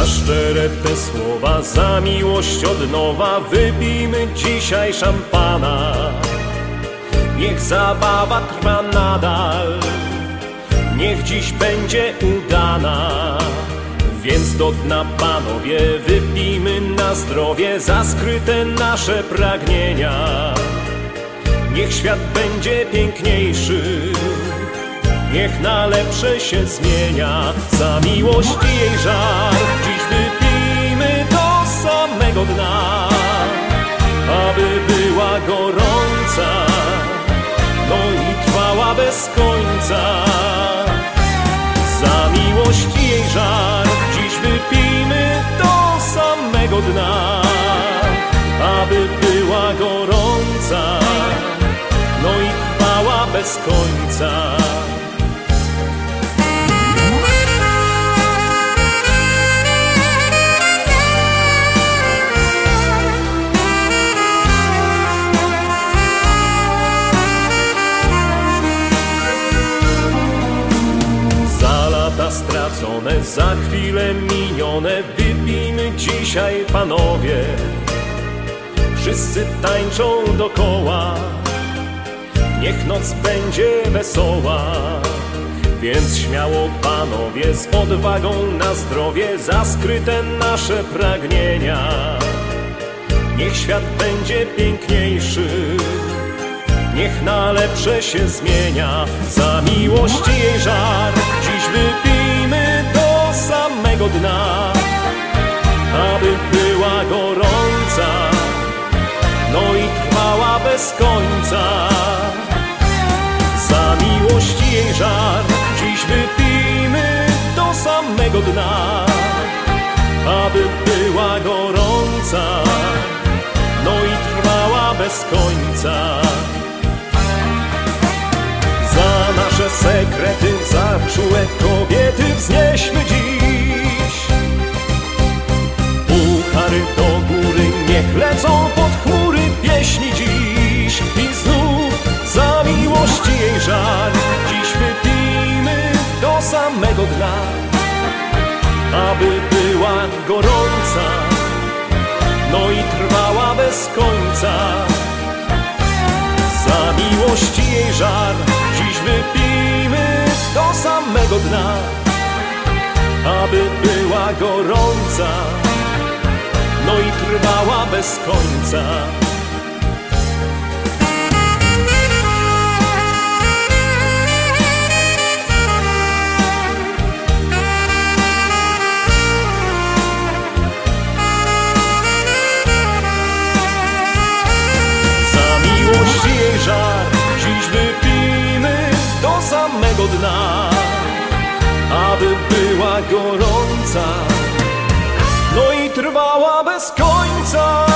Za szczere te słowa, za miłość od nowa wypijmy dzisiaj szampana. Niech zabawa trwa nadal, niech dziś będzie udana. Więc do dna panowie wypijmy na zdrowie za skryte nasze pragnienia. Niech świat będzie piękniejszy, niech na lepsze się zmienia. Za miłość i jej do samego dna, aby była gorąca, no i trwała bez końca. Za miłość jej żar dziś wypijmy do samego dna, aby była gorąca, no i trwała bez końca. Za chwile minione Wypijmy dzisiaj, panowie. Wszyscy tańczą dokoła. Niech noc będzie wesoła. Więc śmiało, panowie, z odwagą na zdrowie Za skryte nasze pragnienia. Niech świat będzie piękniejszy. Niech na lepsze się zmienia. Za miłość jej żar Dziś wypijmy. do dna Aby była gorąca. No i trwała bez końca. Za miłość jej żar Dziś wypijmy do samego dna Aby była gorąca. No i trwała bez końca. Za nasze sekrety, za czułe kobiety wznieśmy samego dna. Aby była gorąca, no i trwała bez końca. Za miłość jej żar Dziś wypijmy do samego dna Aby była gorąca No i trwała bez końca dna Aby była gorąca. No i trwała bez końca.